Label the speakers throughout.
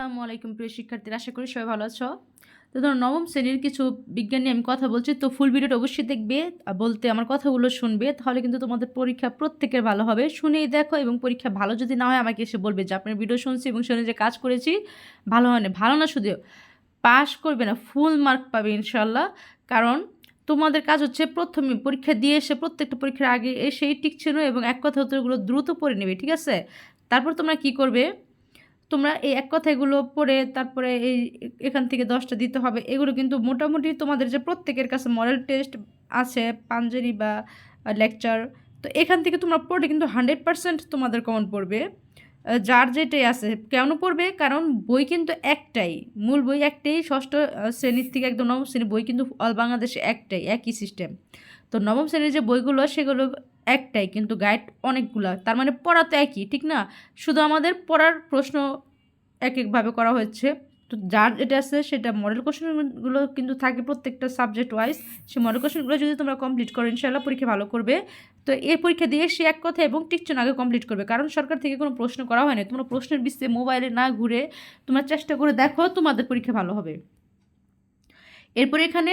Speaker 1: আসসালামু আলাইকুম প্রিয় শিক্ষার্থীরা, আশা করি সবাই ভালো আছো। তো ধরো নবম শ্রেণির কিছু বিজ্ঞান নিয়ে আমি কথা বলছি, তো ফুল ভিডিওটা অবশ্যই দেখবে বলতে আমার কথাগুলো শুনবে, তাহলে কিন্তু তোমাদের পরীক্ষা প্রত্যেকের ভালো হবে। শুনেই দেখো এবং পরীক্ষা ভালো যদি না হয়, আমাকে এসে বলবে যে, আপনার ভিডিও শুনছি এবং শুনে যে কাজ করেছি, ভালো হয় না ভালো না শুধু পাস করবে না ফুল মার্ক পাবে ইনশাল্লাহ কারণ তোমাদের কাজ হচ্ছে প্রথমে পরীক্ষা দিয়ে এসে, প্রত্যেকটা পরীক্ষার আগে এসেই টিকছিল এবং এক কথা উত্তরগুলো দ্রুত পড়ে নেবে, ঠিক আছে? তারপর তোমরা কি করবে? তোমরা এই এক কথা এগুলো পড়ে তারপরে এই এখান থেকে দশটা দিতে হবে। এগুলো কিন্তু মোটামুটি তোমাদের যে প্রত্যেকের কাছে মডেল টেস্ট আছে পাঞ্জেরি বা লেকচার তো এখান থেকে তোমরা পড়লে কিন্তু হান্ড্রেড পার্সেন্ট তোমাদের কমন পড়বে। যার যেটাই আছে, কেন পড়বে? কারণ বই কিন্তু একটাই, মূল বই একটাই, ষষ্ঠ শ্রেণির থেকে একদম নবম শ্রেণির বই কিন্তু অল বাংলাদেশে একটাই, একই সিস্টেম তো নবম শ্রেণির যে বইগুলো, সেগুলো একটাই কিন্তু গাইড অনেকগুলো। তার মানে পড়া তো একই, ঠিক না? শুধু আমাদের পড়ার প্রশ্ন এক একভাবে করা হয়েছে। তো যার যেটা আছে সেটা মডেল কোশ্চেনগুলো কিন্তু থাকে প্রত্যেকটা সাবজেক্ট ওয়াইজ সে মডেল কোশ্চেনগুলো যদি তোমরা কমপ্লিট করো ইনশাল্লাহ পরীক্ষা ভালো করবে। তো এই পরীক্ষা দিয়ে সে এক কথা এবং টিকচন আগে কমপ্লিট করবে। কারণ সরকার থেকে কোনো প্রশ্ন করা হয় না। তোমরা প্রশ্নের বিশ্বে মোবাইলে না ঘুরে তোমরা চেষ্টা করে দেখো তোমাদের পরীক্ষা ভালো হবে। এরপরে এখানে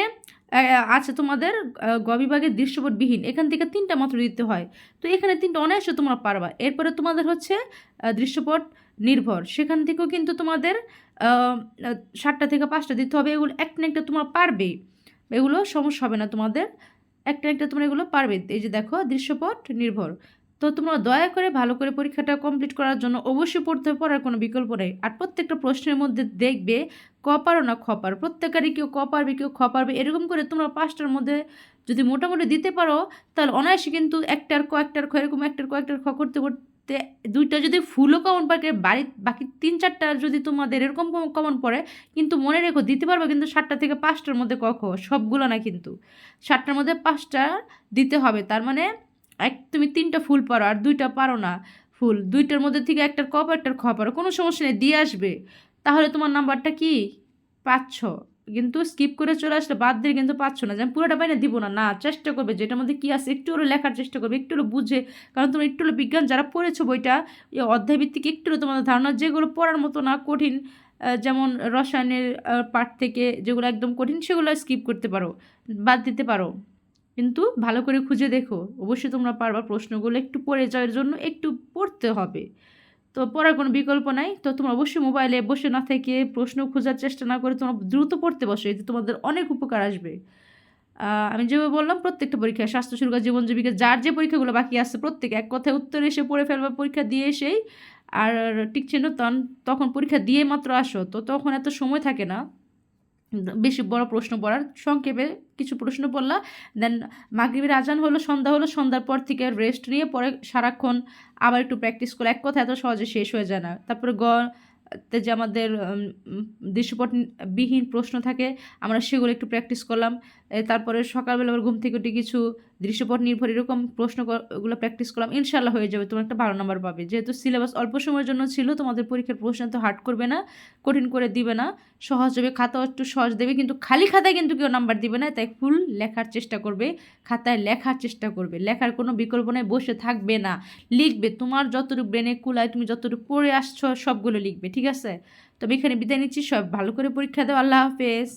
Speaker 1: আছে তোমাদের আহ, গ বিভাগের দৃশ্যপটবিহীন। এখান থেকে তিনটা মাত্র দিতে হয়। তো এখানে তিনটা অনায়াসে তোমরা পারবা। এরপরে তোমাদের হচ্ছে দৃশ্যপট নির্ভর। সেখান থেকেও কিন্তু তোমাদের সাতটা থেকে পাঁচটা দিতে হবে। এগুলো একটা না একটা তোমরা পারবেই। এগুলো সমস্যা হবে না তোমাদের। একটা একটা তোমরা এগুলো পারবে। এই যে দেখো দৃশ্যপট নির্ভর। তো তোমরা দয়া করে ভালো করে পরীক্ষাটা কমপ্লিট করার জন্য অবশ্যই পড়তে পড়ার কোনো বিকল্প নেই। আর প্রত্যেকটা প্রশ্নের মধ্যে দেখবে ক পারো না খ পারো প্রত্যেকেরই কেউ ক পারবে কেউ খ পারবে এরকম করে তোমরা পাঁচটার মধ্যে যদি মোটামুটি দিতে পারো, তাহলে অনায়াসে কিন্তু একটার ক, একটার খ, এরকম একটার ক, একটার খ করতে করতে দুইটা যদি ফুলও কমন পাকে বাড়ি, বাকি তিন চারটা যদি তোমাদের এরকম কমন পড়ে, কিন্তু মনে রেখো দিতে পারবে কিন্তু সাতটা থেকে পাঁচটার মধ্যে ক, খ, সবগুলো না কিন্তু। সাতটার মধ্যে পাঁচটা দিতে হবে, তার মানে এক, তুমি তিনটা ফুল পারো আর দুইটা পারো না ফুল। দুইটার মধ্যে থেকে একটার কপ, একটার খ পারো। কোনো সমস্যা নেই, দিয়ে আসবে। তাহলে তোমার নাম্বারটা কি? পাচ্ছ কিন্তু স্কিপ করে চলে আসলে বাদ দিয়ে কিন্তু পাচ্ছ না। যে আমি পুরোটা বাইরে দিব না না, চেষ্টা করবে। যেটার মধ্যে কী আছে একটু হলেও লেখার চেষ্টা করবে, একটু হলেও বুঝে। কারণ তুমি একটু হলেও বিজ্ঞান, যারা পড়েছো বইটা অধ্যায় ভিত্তিক একটু হলেও তোমাদের ধারণা, যেগুলো পড়ার মতো না, কঠিন যেমন রসায়নের পাঠ থেকে যেগুলো একদম কঠিন, সেগুলো স্কিপ করতে পারো, বাদ দিতে পারো। কিন্তু ভালো করে খুঁজে দেখো। অবশ্যই তোমরা পারবা প্রশ্নগুলো একটু পড়ে যাওয়ার জন্য একটু পড়তে হবে। তো পড়ার কোনো বিকল্প নাই। তো তোমরা অবশ্যই মোবাইলে বসে না থেকে প্রশ্ন খোঁজার চেষ্টা না করে তোমরা দ্রুত পড়তে বসো। এতে তোমাদের অনেক উপকার আসবে। আমি যেভাবে বললাম, প্রত্যেকটা পরীক্ষা স্বাস্থ্য সুরক্ষা, জীবন জীবিকা, যার যে পরীক্ষাগুলো বাকি আছে, প্রত্যেকে এক কথায় উত্তর এসে পড়ে ফেলবা, পরীক্ষা দিয়ে এসেই। আর টিকছিল তখন তখন পরীক্ষা দিয়ে মাত্র আসো। তো তখন এত সময় থাকে না। বেশি বড় প্রশ্ন পড়ার সংক্ষেপে কিছু প্রশ্ন পড়লাম। দেন মাগরীবের আজান হলো, সন্ধ্যা হলো, সন্ধ্যার পর থেকে রেস্ট নিয়ে পরে সারাক্ষণ আবার একটু প্র্যাকটিস করে। এক কথা এত সহজে শেষ হয়ে যায় না। তারপরে গ, তে যে আমাদের দৃশ্যপট বিহীন প্রশ্ন থাকে, আমরা সেগুলো একটু প্র্যাকটিস করলাম। তারপরে সকালবেলা আবার ঘুম থেকে উঠে কিছু দৃশ্যপট নির্ভর, এরকম প্রশ্ন ওগুলো প্র্যাকটিস করলাম ইনশাল্লাহ হয়ে যাবে, তোমার একটা ভালো নাম্বার পাবে। যেহেতু সিলেবাস অল্প সময়ের জন্য ছিল, তোমাদের পরীক্ষার প্রশ্ন তো হার্ড করবে না, কঠিন করে দিবে না, সহজ হবে, খাতা একটু সহজ দেবে, কিন্তু খালি খাতায় কিন্তু কেউ নাম্বার দিবে না, তাই ফুল লেখার চেষ্টা করবে, খাতায় লেখার চেষ্টা করবে, লেখার কোনো বিকল্প নেই, বসে থাকবে না, লিখবে, তোমার যতটুকু ব্রেনে কুলায়, তুমি যতটুকু পড়ে আসছো, সবগুলো লিখবে, ঠিক আছে? তবে এখানে বিদায় নিচ্ছি, সব ভালো করে পরীক্ষা দাও, আল্লাহ হাফেজ।